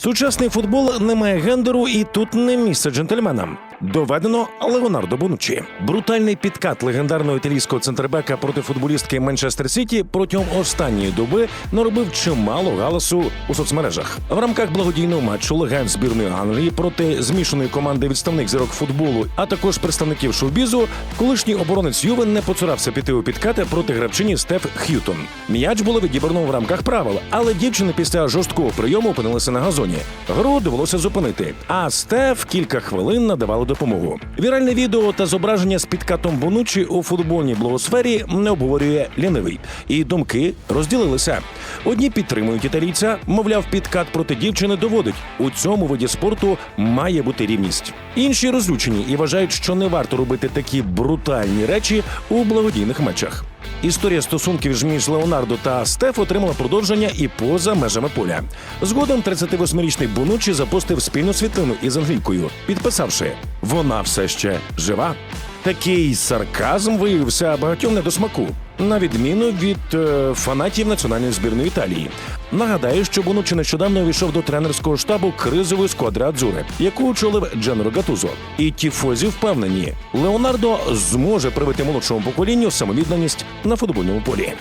Сучасний футбол не має гендеру, і тут не місце джентльменам. Доведено Леонардо Бонуччі. Брутальний підкат легендарного італійського центрбека проти футболістки Манчестер Сіті протягом останньої доби наробив чимало галасу у соцмережах. В рамках благодійного матчу легенд збірної Англії проти змішаної команди відставних зірок футболу, а також представників шоу-бізу, колишній оборонець Юве не поцурався піти у підкати проти гравчині Стеф Х'ютон. М'яч було відібрано в рамках правил, але дівчини після жорсткого прийому опинилися на газоні. Гру довелося зупинити. А Стеф кілька хвилин надавали допомогу. Віральне відео та зображення з підкатом Бонучі у футбольній блогосфері не обговорює лінивий. І думки розділилися. Одні підтримують італійця, мовляв, підкат проти дівчини доводить. У цьому виді спорту має бути рівність. Інші розлючені і вважають, що не варто робити такі брутальні речі у благодійних матчах. Історія стосунків між Леонардо та Стеф отримала продовження і поза межами поля. Згодом 38-річний Бонуччі запустив спільну світлину із англійкою, підписавши Вона все ще жива. Такий сарказм виявився багатьом не до смаку, на відміну від е, фанатів національної збірної Італії. Нагадаю, що Бонуччі нещодавно увійшов до тренерського штабу кризової сквадри Адзури, яку очолив Дженро Гатузо. І тіфозі впевнені, Леонардо зможе привити молодшому поколінню самовідданість на футбольному полі.